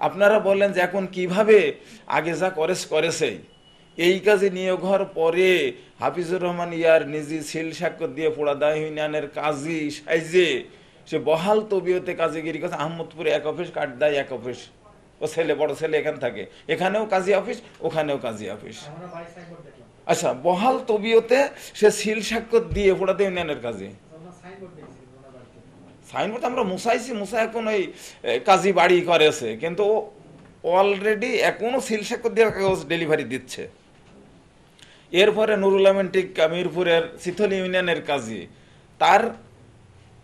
আপনারা বললেন যে এখন কীভাবে আগে যা করেস করেছেই এই কাজে নিয়োগ হওয়ার পরে হাফিজুর রহমান ইয়ার নিজে সিল স্বাক্ষর দিয়ে পোড়াদা ইউনিয়নের কাজী সাইজে সে বহাল তবিয়তে কাজীগিরি করছে আহমদপুরে এক অফিস, কাঠদায় এক অফিস। ও ছেলে, বড় ছেলে এখানে থাকে। এখানেও কাজী অফিস, ওখানেও কাজী অফিস। আচ্ছা বহাল তবিয়তে সে সিল স্বাক্ষর দিয়ে পোড়াদা ইউনিয়নের কাজে আমরা সাইনবোর্ড দেখছি ওনার বাড়িতে সাইনবোর্ড আমরা মুসাইছি মুসা এখন ওই কাজী বাড়ি করেছে কিন্তু অলরেডি এখনও সিল স্বাক্ষর দিয়ে কাগজ ডেলিভারি দিচ্ছে। এরপরে নুরুল আমিন মিরপুরের শীতল ইউনিয়নের কাজী। তার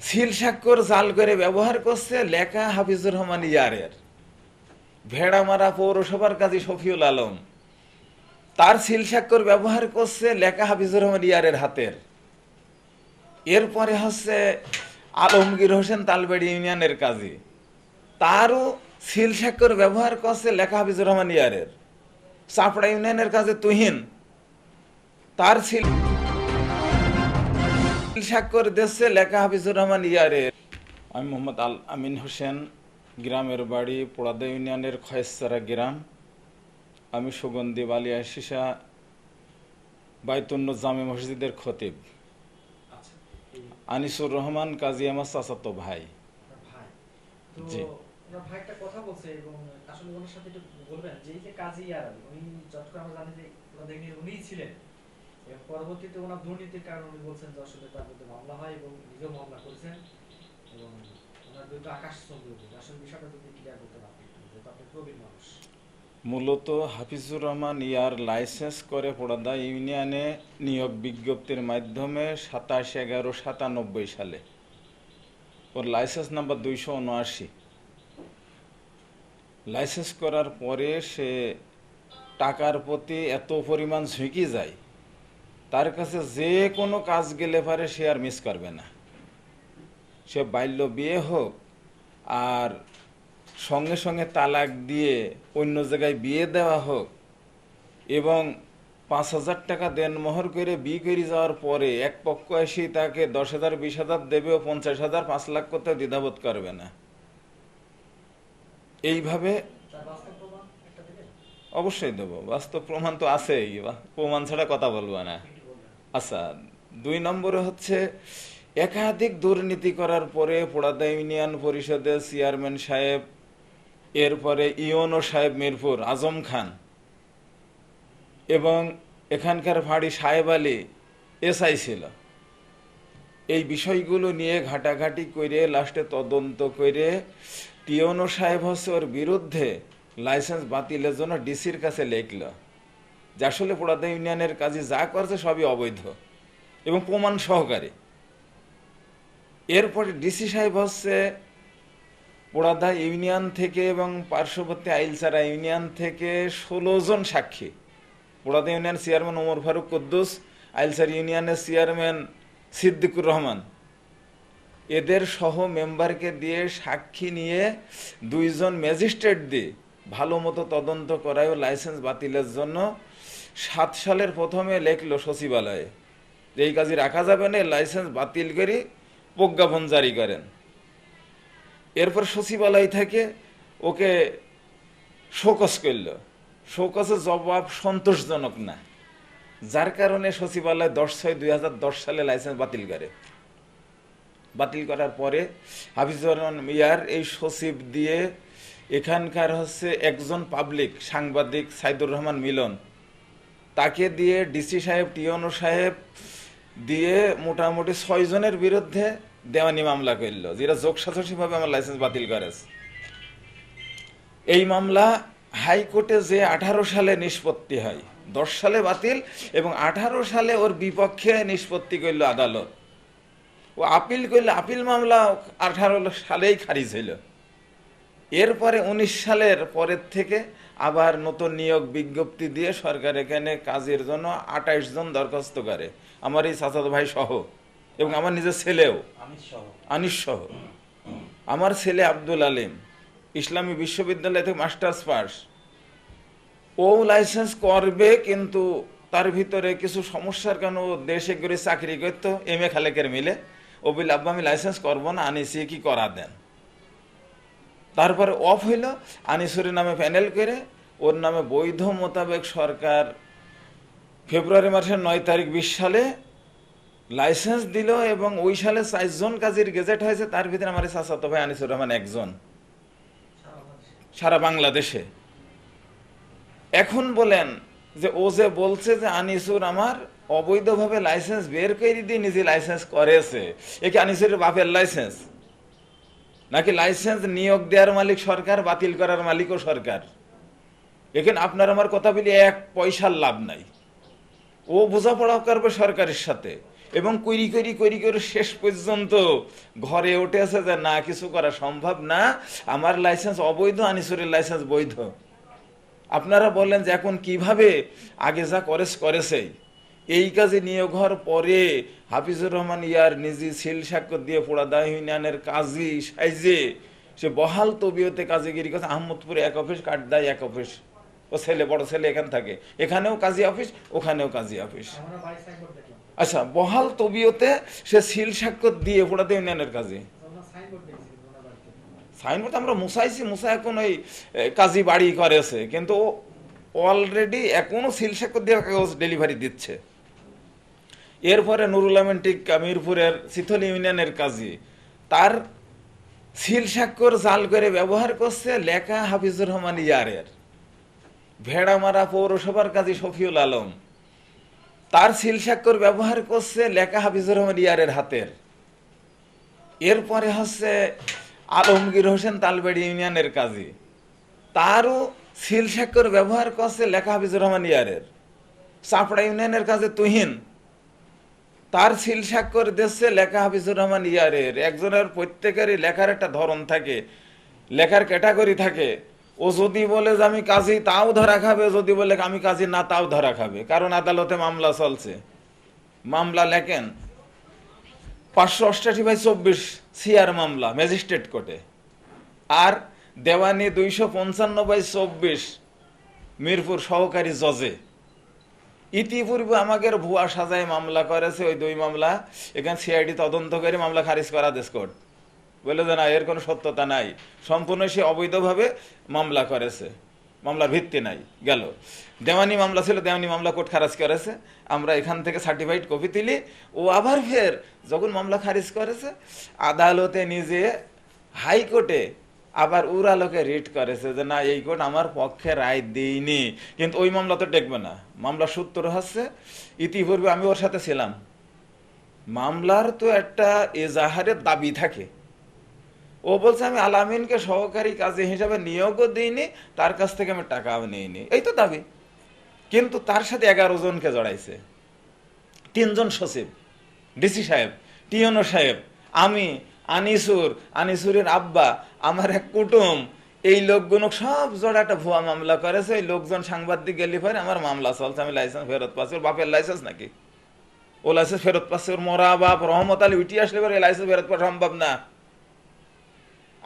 সিল স্বাক্ষর জাল করে ব্যবহার করছে লেখা হাফিজুর রহমান ইয়ারের। ভেড়ামারা পৌরসভার কাজী শফিউল আলম। তার সিল স্বাক্ষর ব্যবহার করছে লেখা হাফিজুর রহমান ইয়ারের হাতের। এরপরে হচ্ছে আলমগীর হোসেন তালবাড়ি ইউনিয়নের কাজী। তারও সিল স্বাক্ষর ব্যবহার করছে লেখা হাফিজুর রহমান ইয়ারের। চাপড়া ইউনিয়নের কাজে তুহিন। তার সিল স্বাক্ষর দিচ্ছে লেখা হাফিজুর রহমান ইয়ারের। আমি মোহাম্মদ আল আমিন হোসেন, গ্রামের বাড়ি পোড়াদা ইউনিয়নের খয়েসারা গ্রাম। আমি সুগন্ধি বালিয়া সিসা বাইতুন্ন জামে মসজিদের খতিব। আনিসুর রহমান কাজী আমার চাচাতো ভাই। তো জি। ভাই একটা কথা বলছে এবং আসলে ওনার সাথে একটু বলবেন যে এই যে কাজী আর উনি যত আমরা জানি যে ওনাদের উনিই ছিলেন। এবং পরবর্তীতে ওনার দুর্নীতির কারণে উনি বলছেন যে আসলে তার বিরুদ্ধে মামলা হয় এবং নিজেও মামলা করেছেন এবং ওনার বিরুদ্ধে আকাশ চন্দ্র আসলে বিষয়টা যদি ক্লিয়ার করতে পারেন আপনি প্রবীণ মানুষ। মূলত হাফিজুর রহমান ইয়ার লাইসেন্স করে পড়াদা ইউনিয়নে নিয়োগ বিজ্ঞপ্তির মাধ্যমে সাতাশ এগারো সাতানব্বই সালে। ওর লাইসেন্স নাম্বার দুইশো উনআশি। লাইসেন্স করার পরে সে টাকার প্রতি এত পরিমাণ ঝুঁকি যায়, তার কাছে যে কোনো কাজ গেলে পারে সে আর মিস করবে না। সে বাল্য বিয়ে হোক আর সঙ্গে সঙ্গে তালাক দিয়ে অন্য জায়গায় বিয়ে দেওয়া হোক এবং পাঁচ হাজার টাকা দেন মোহর করে বিয়ে করে যাওয়ার পরে এক পক্ষ এসে তাকে দশ হাজার, বিশ হাজার দেবে ও পঞ্চাশ হাজার, পাঁচ লাখ করতে দ্বিধাবোধ করবে না। এইভাবে অবশ্যই দেবো। বাস্তব প্রমাণ তো আছেই। প্রমাণ ছাড়া কথা বলব না। আচ্ছা দুই নম্বরে হচ্ছে একাধিক দুর্নীতি করার পরে পোড়াদা ইউনিয়ন পরিষদের চেয়ারম্যান সাহেব এরপরে ইওনো সাহেব মিরপুর, আজম খান এবং এখানকার ভাড়ি সাহেব আলী এসআই ছিল। এই বিষয়গুলো নিয়ে ঘাটাঘাটি করে লাস্টে তদন্ত করে টিওনো সাহেব হচ্ছে ওর বিরুদ্ধে লাইসেন্স বাতিলের জন্য ডিসির কাছে লেখল যে আসলে পোড়াদা ইউনিয়নের কাজে যা করছে সবই অবৈধ এবং প্রমাণ সহকারে। এরপরে ডিসি সাহেব হচ্ছে পোড়াদা ইউনিয়ন থেকে এবং পার্শ্ববর্তী আইলসারা ইউনিয়ন থেকে ষোলো জন সাক্ষী। পোড়াদা ইউনিয়ন চেয়ারম্যান ওমর ফারুক কুদ্দুস আইলসার ইউনিয়নের চেয়ারম্যান সিদ্দিকুর রহমান। এদের সহ মেম্বারকে দিয়ে সাক্ষী নিয়ে দুইজন ম্যাজিস্ট্রেট দিয়ে ভালো মতো তদন্ত করায় লাইসেন্স বাতিলের জন্য সাত সালের প্রথমে লেখলো সচিবালয়ে। যে এই কাজে রাখা যাবে না, লাইসেন্স বাতিল করে প্রজ্ঞাপন জারি করেন। এরপর সচিবালয় থেকে ওকে শোকস করল। শোকসের জবাব সন্তোষজনক না। যার কারণে সচিবালয় দশ ছয় দুই সালে লাইসেন্স বাতিল করে। বাতিল করার পরে হাফিজুর মিয়ার এই সচিব দিয়ে এখানকার হচ্ছে একজন পাবলিক সাংবাদিক সাইদুর রহমান মিলন, তাকে দিয়ে ডিসি সাহেব, টিওনো সাহেব দিয়ে মোটামুটি ছয়জনের বিরুদ্ধে দেওয়ানি মামলা করল। যেটা যোগসাজসিভাবে আমার লাইসেন্স বাতিল করেছে এই মামলা হাইকোর্টে যে আঠারো সালে নিষ্পত্তি হয়, দশ সালে বাতিল এবং আঠারো সালে ওর বিপক্ষে নিষ্পত্তি করল আদালত। ও আপিল করলে আপিল মামলা আঠারো সালেই খারিজ হইল। এরপরে উনিশ সালের পরের থেকে আবার নতুন নিয়োগ বিজ্ঞপ্তি দিয়ে সরকার এখানে কাজের জন্য আঠাইশ জন দরখাস্ত করে। আমার এই চাচাতো ভাই সহ। এবং আমার নিজের ছেলেও। আমি সহ। আনিস সহ। আমার ছেলে আব্দুল আলিম ইসলামী বিশ্ববিদ্যালয় থেকে মাস্টার্স পাস। ও লাইসেন্স করবে কিন্তু তার ভিতরে কিছু সমস্যার কারণে ও দেশে করে চাকরি করতো এম এ খালেকের মিলে। ও বলে আব্বা আমি লাইসেন্স করব না আনিসি কি করা দেন? তারপরে অফ হইল আনিসুরের নামে প্যানেল করে ওর নামে বৈধ মোতাবেক সরকার ফেব্রুয়ারি মাসের নয় তারিখ বিশ সালে লাইসেন্স দিল এবং ওই সালে চারজন কাজীর গেজেট হয়েছে, তার ভিতরে আমার চাচাতো ভাই আনিসুর রহমান একজন। সারা বাংলাদেশে। এখন বলেন যে ও যে বলছে যে আনিসুর আমার অবৈধভাবে লাইসেন্স বের করে দিয়ে নিজে লাইসেন্স করেছে। এ কি আনিসুরের বাপের লাইসেন্স? নাকি লাইসেন্স নিয়োগ দেওয়ার মালিক সরকার, বাতিল করার মালিকও সরকার? এখানে আপনার আমার কথা বলি, এক পয়সার লাভ নাই। ও বোঝাপড়া করবে সরকারের সাথে। এবং করি করি করি করে শেষ পর্যন্ত ঘরে উঠেছে যে, না, কিছু করা সম্ভব না। আমার লাইসেন্স অবৈধ, আনিসুরের লাইসেন্স বৈধ। আপনারা বললেন যে, এখন কীভাবে? আগে যা করেস করেছেই। এই কাজে নিয়োগ হওয়ার পরে হাফিজুর রহমান ইয়ার নিজে সিল সাক্ষর দিয়ে পোড়াদা ইউনিয়নের কাজী সাইজে সে বহাল তবিয়তে কাজে গিরি করছে, আহমদপুরে এক অফিস, কাঠদায় এক অফিস। ও ছেলে, বড় ছেলে এখানে থাকে। এখানেও কাজী অফিস, ওখানেও কাজী অফিস। আচ্ছা বহাল তবিয়তে সে সিল স্বাক্ষর দিয়ে পোড়াদা ইউনিয়নের কাজে। সাইনবোর্ড আমরা মুসাইছি মুসা এখন ওই কাজী বাড়ি করেছে কিন্তু অলরেডি এখনও সিল স্বাক্ষর দিয়ে কাগজ ডেলিভারি দিচ্ছে। এরপরে নুরুল আমিন মিরপুরের শীতল ইউনিয়নের কাজী। তার সিল স্বাক্ষর জাল করে ব্যবহার করছে লেখা হাফিজুর রহমান ইয়ারের। ভেড়ামারা পৌরসভার কাজী শফিউল আলম। তার সিল স্বাক্ষর ব্যবহার করছে লেখা হাফিজুর রহমান ইয়ারের হাতের। এরপরে হচ্ছে আলমগীর হোসেন তালবাড়ি ইউনিয়নের কাজী। তারও সিল স্বাক্ষর ব্যবহার করছে লেখা হাফিজুর রহমান ইয়ারের। চাপড়া ইউনিয়নের কাজে তুহিন। তার সিল স্বাক্ষর দিচ্ছে লেখা হাফিজুর রহমান ইয়ারের। একজনের প্রত্যেকেরই লেখার একটা ধরন থাকে, লেখার ক্যাটাগরি থাকে। ও যদি বলে যে আমি কাজী, তাও ধরা খাবে। যদি বলে আমি কাজী, না, তাও ধরা খাবে। কারণ আদালতে মামলা চলছে। মামলা লেখেন পাঁচশো অষ্টাশি বাই চব্বিশ সিআর মামলা, ম্যাজিস্ট্রেট কোর্টে। আর দেওয়ানি দুইশো পঞ্চান্ন বাই চব্বিশ মিরপুর সহকারী জজে। ইতিপূর্বে আমাদের ভুয়া সাজায় মামলা করেছে, ওই দুই মামলা। এখানে সিআইডি তদন্ত করে মামলা খারিজ করা দেশ কোর্ট। বলে যে না, এর কোনো সত্যতা নাই। সম্পূর্ণ সে অবৈধভাবে মামলা করেছে। মামলার ভিত্তি নাই, গেল। দেওয়ানি মামলা ছিল, দেওয়ানি মামলা কোর্ট খারাজ করেছে। আমরা এখান থেকে সার্টিফাইড কপি তুলি। ও আবার ফের যখন মামলা খারিজ করেছে, আদালতে নিজে হাইকোর্টে আবার উড়ালোকে রিট করেছে যে, না, এই কোর্ট আমার পক্ষে রায় দিইনি কিন্তু ওই মামলা তো টেকবে না। মামলা সূত্র হচ্ছে, ইতিপূর্বে আমি ওর সাথে ছিলাম। মামলার তো একটা এজাহারের দাবি থাকে। ও বলছে, আমি আলামিনকে সহকারী কাজে হিসাবে নিয়োগও দিইনি, তার কাছ থেকে আমি টাকাও নিইনি। এই তো দাবি। কিন্তু তার সাথে এগারো জনকে জড়াইছে। তিনজন সচিব, ডিসি সাহেব টিয়নো সাহেব, আমি, আনিসুর, আনিসুরের আব্বা, আমার এক কুটুম, এই লোকগুলো সব জোড়া একটা ভুয়া মামলা করেছে ওই লোকজন সাংবাদিক গেলি পরে আমার মামলা চলছে, আমি লাইসেন্স ফেরত পাচ্ছি, ওর বাপের লাইসেন্স নাকি? ও লাইসেন্স ফেরত পাচ্ছে, ওর মরা বাপ, রহমত আলী উঠি আসলে পরে লাইসেন্স ফেরত পাওয়া সম্ভব না।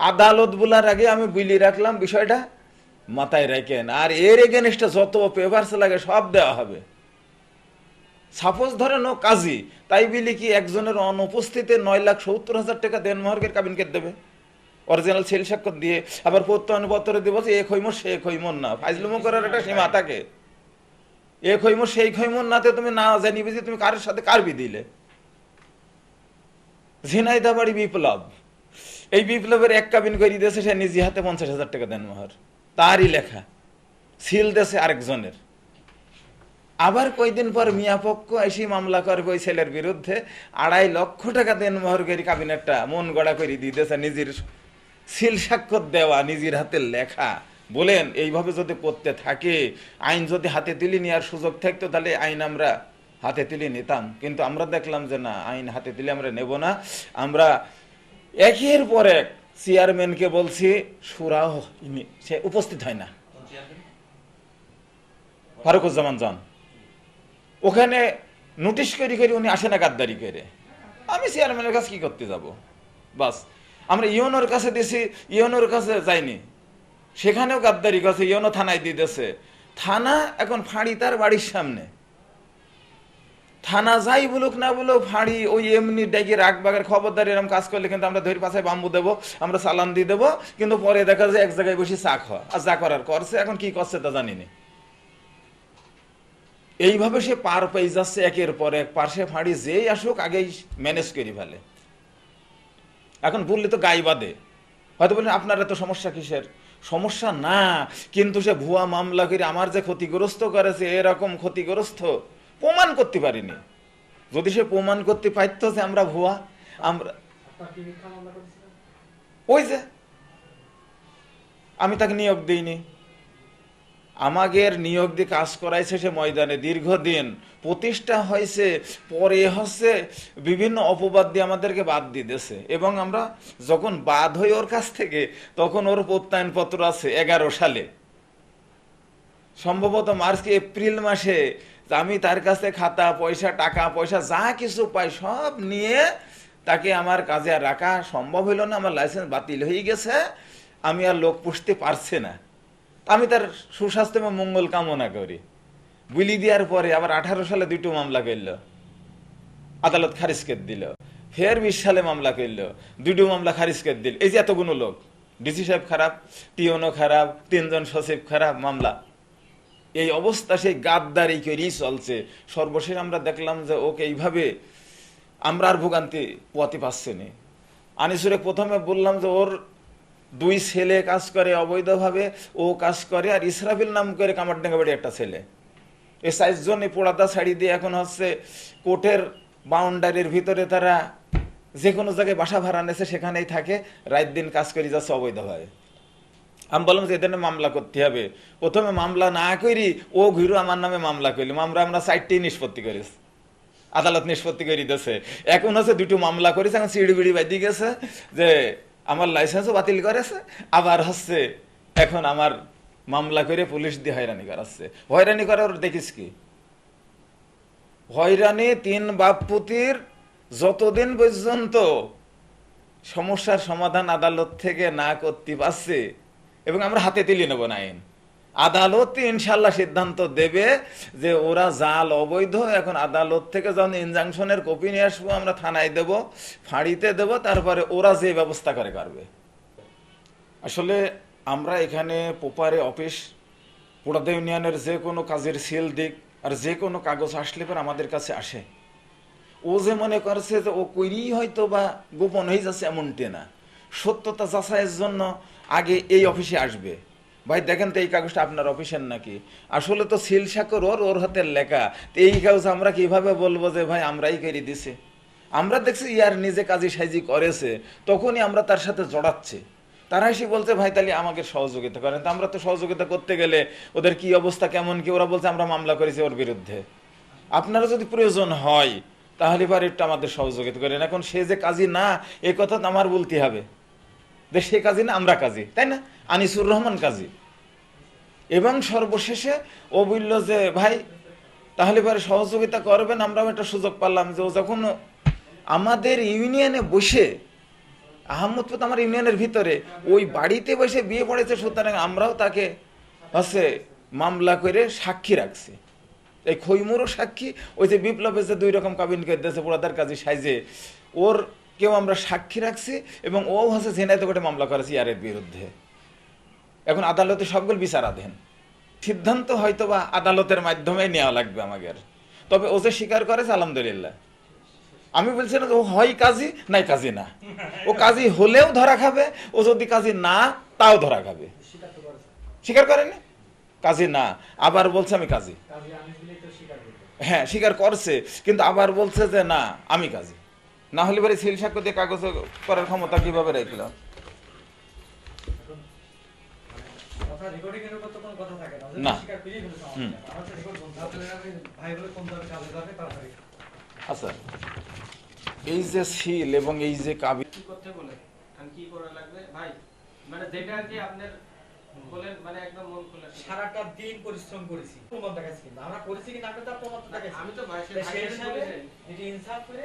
আদালত বলার আগে আমি বুঝলি রাখলাম বিষয়টা মাথায় রাখেন। আর এর এগেনস্টে যত পেপারস লাগে সব দেওয়া হবে। সাপোজ ধরেন ও কাজী, তাই বিলি কি একজনের অনুপস্থিতিতে নয় লাখ সত্তর হাজার টাকা দেনমহরকের কাবিনকে দেবে? অরিজিনাল সেল স্বাক্ষর দিয়ে আবার প্রত্যয়নপত্র দিব যে এ খৈমর সে খৈমর না। ফাইজলুমো করার একটা সীমা থাকে। এ খৈমর সেই খৈমর নাতে তুমি না জানিবে যে তুমি কারের সাথে কারবি দিলে ঝিনাইদাবাড়ি বিপ্লব। এই বিপ্লবের এক কাবিন করে দিয়েছে সে নিজে হাতে পঞ্চাশ হাজার টাকা দেন মোহর। তারই লেখা, সিল দেশে আরেকজনের। আবার কয়দিন পর মিয়াপক্ষ এসে মামলা করবে ওই ছেলের বিরুদ্ধে, আড়াই লক্ষ টাকা দেন মোহর করে কাবিনেটটা মন গড়া করে দিতেছে নিজের সিল স্বাক্ষর দেওয়া, নিজের হাতের লেখা। বলেন, এইভাবে যদি করতে থাকে, আইন যদি হাতে তুলে নেওয়ার সুযোগ থাকতো, তাহলে আইন আমরা হাতে তুলে নিতাম। কিন্তু আমরা দেখলাম যে না, আইন হাতে তুলে আমরা নেব না। আমরা একের পর এক চেয়ারম্যানকে বলছি সুরাও সে উপস্থিত হয় না। ফারুকুজ্জামান জন। ওখানে নোটিশ করি করে উনি আসে না গাদ্দারি করে। আমি চেয়ারম্যানের কাছে কি করতে যাব? বাস। আমরা ইয়নোর কাছে দিছি ইয়নোর কাছে যাইনি। সেখানেও গাদ্দারি কাছে ইয়নো থানায় দিতেছে। থানা এখন ফাঁড়ি তার বাড়ির সামনে। থানা যাই বলুক না বলুক, ফাঁড়ি, ওই এমনি ডেকে রাখবাগের খবরদার এরকম কাজ করলে কিন্তু আমরা ধরি পাশে বাম্বু দেবো, আমরা সালাম দিয়ে দেবো, কিন্তু পরে দেখা যায় এক জায়গায় বসে চা খাওয়া। আর যা করার করছে এখন কি করছে তা জানি না এইভাবে সে পার পেয়ে যাচ্ছে একের পর এক পাশে ফাঁড়ি যেই আসুক, আগেই ম্যানেজ করে ফেলে। এখন বললে তো গাই বাদে। হয়তো বললেন, আপনার এত সমস্যা কিসের? সমস্যা না, কিন্তু সে ভুয়া মামলা করে আমার যে ক্ষতিগ্রস্ত করেছে, এরকম ক্ষতিগ্রস্ত প্রমাণ করতে পারিনি। যদি সে প্রমাণ করতে পারতো যে আমরা ভুয়া আমরা ওই যে। আমি তাকে নিয়োগ দিইনি। আমাদের নিয়োগ দিয়ে কাজ করাইছে সে ময়দানে। দীর্ঘদিন প্রতিষ্ঠা হয়েছে পরে হচ্ছে বিভিন্ন অপবাদ দিয়ে আমাদেরকে বাদ দিয়ে দিয়েছে। এবং আমরা যখন বাদ হই ওর কাছ থেকে তখন ওর প্রত্যয়নপত্র আছে এগারো সালে। সম্ভবত মার্চ এপ্রিল মাসে আমি তার কাছে খাতা, পয়সা, টাকা, পয়সা, যা কিছু পাই সব নিয়ে তাকে আমার কাজে আর রাখা সম্ভব হইল না, আমার লাইসেন্স বাতিল হয়ে গেছে, আমি আর লোক পুষতে পারছে না। আমি তার সুস্বাস্থ্য এবং মঙ্গল কামনা করি। বুলি দেওয়ার পরে আবার আঠারো সালে দুটো মামলা করল। আদালত খারিজ দিল। ফের বিশ সালে মামলা করল। দুটো মামলা খারিজ দিল। এই যে এতগুলো লোক। ডিসি সাহেব খারাপ টিওনো খারাপ, তিনজন সচিব খারাপ, মামলা। এই অবস্থা সেই গাদ্দারি করেই চলছে। সর্বশেষ আমরা দেখলাম যে ওকে এইভাবে আমরা আর ভোগান্তি পোয়াতে পারছি না। আনিসুরে প্রথমে বললাম যে ওর দুই ছেলে কাজ করে, অবৈধভাবে ও কাজ করে, আর ইসরাফিল নাম করে কামারডাঙ্গা বাড়ি একটা ছেলে। এই চারজন এই পোড়াদা শাড়ি দিয়ে এখন হচ্ছে কোর্টের বাউন্ডারির ভিতরে তারা যে কোনো জায়গায় বাসা ভাড়া নেছে সেখানেই থাকে। রাত দিন কাজ করে যাচ্ছে অবৈধভাবে। আমি বললাম যে এদের মামলা করতে হবে প্রথমে মামলা না করি ও ঘুরু আমার নামে মামলা করলি মামলা আমরা চারটেই নিষ্পত্তি করেছি আদালত নিষ্পত্তি করে দিতেছে এখন হচ্ছে দুটো মামলা করেছে এখন সিঁড়ি বিড়ি বাদি গেছে যে আমার লাইসেন্সও বাতিল করেছে আবার হচ্ছে এখন আমার মামলা করে পুলিশ দিয়ে হয়রানি করাচ্ছে হয়রানি করার দেখিস কি হয়রানি তিন বাপপুতির যতদিন পর্যন্ত সমস্যার সমাধান আদালত থেকে না করতে পারছে এবং আমরা হাতে তুলে নেব না আইন আদালত ইনশাল্লাহ সিদ্ধান্ত দেবে যে ওরা জাল অবৈধ, এখন আদালত থেকে যখন ইনজাংশনের কপি নিয়ে আসব, আমরা থানায় দেব, ফাঁড়িতে দেব, তারপরে ওরা যে ব্যবস্থা করে পারবে। আসলে আমরা এখানে পোপারে অফিস পোড়াদা ইউনিয়নের যে কোনো কাজের সেল দিক আর যে কোনো কাগজ আসলে পর আমাদের কাছে আসে। ও যে মনে করছে যে ও কইরি হয়তো বা গোপন হয়ে যাচ্ছে এমনটি না। সত্যতা যাচাইয়ের জন্য আগে এই অফিসে আসবে। ভাই, দেখেন তো এই কাগজটা আপনার অফিসের নাকি? আসলে তো সিল সাকর ওর ওর হাতের লেখা। তো এই কাগজ আমরা কীভাবে বলব যে, ভাই, আমরাই করে দিছি? আমরা দেখছি ইয়ার নিজে কাজী সাইজি করেছে, তখনই আমরা তার সাথে জড়াচ্ছি। তারা এসে বলছে, ভাই, তাহলে আমাকে সহযোগিতা করেন। তো আমরা তো সহযোগিতা করতে গেলে ওদের কি অবস্থা, কেমন কি? ওরা বলছে, আমরা মামলা করেছি ওর বিরুদ্ধে। আপনারা যদি প্রয়োজন হয়, তাহলে এবার একটু আমাদের সহযোগিতা করেন। এখন সে যে কাজী না, এ কথা তো আমার বলতে হবে। যে সে কাজী না আমরা কাজী, তাই না? আনিসুর রহমান কাজী। এবং সর্বশেষে ও বলল যে, ভাই, তাহলে এবারে সহযোগিতা করবেন, আমরাও একটা সুযোগ পারলাম যে ও যখন আমাদের ইউনিয়নে বসে আহমদপুর আমার ইউনিয়নের ভিতরে, ওই বাড়িতে বসে বিয়ে পড়েছে, সুতরাং আমরাও তাকে হচ্ছে মামলা করে সাক্ষী রাখছি। এই খৈমুরও সাক্ষী, ওই যে বিপ্লবের যে দুই রকম কাবিন করে দিয়েছে পোড়াদার কাজী সাইজে, ওর কেউ আমরা সাক্ষী রাখছি এবং ও হচ্ছে ঝেনাইতে করে মামলা করেছে ইয়ারের বিরুদ্ধে। এখন আদালতে সবগুলো বিচারাধীন। সিদ্ধান্ত হয়তো বা আদালতের মাধ্যমে নেওয়া লাগবে আমাদের। তবে ও যে স্বীকার করেছে আলহামদুলিল্লাহ। আমি বলছি না ও হয় কাজী নাই কাজী না। ও কাজী হলেও ধরা খাবে ও যদি কাজী না তাও ধরা খাবে। স্বীকার করেনি? কাজী না। আবার বলছে আমি কাজী। হ্যাঁ স্বীকার করছে কিন্তু আবার বলছে যে না আমি কাজী। না হলে পরে সিল সাক্ষ্য দিয়ে কাগজ করার ক্ষমতা কীভাবে রাখলাম এখন কথা রেকর্ডিং এর উপর তো কোনো কথা থাকে না। না। আচ্ছা। এই যে সিল এবং এই যে কাবি কি করতে বলে? কি করা লাগবে? ভাই মানে যেটা আর কি আপনার বলেন মানে একদম মন খুলে সারাটা দিন পরিশ্রম করেছি। প্রমাণ দেখাচ্ছি কিন্তু। আমরা করেছি কিনা আপনি তার প্রমাণ তো দেখাচ্ছি আমি তো ভাই এটি ইনসাফ করে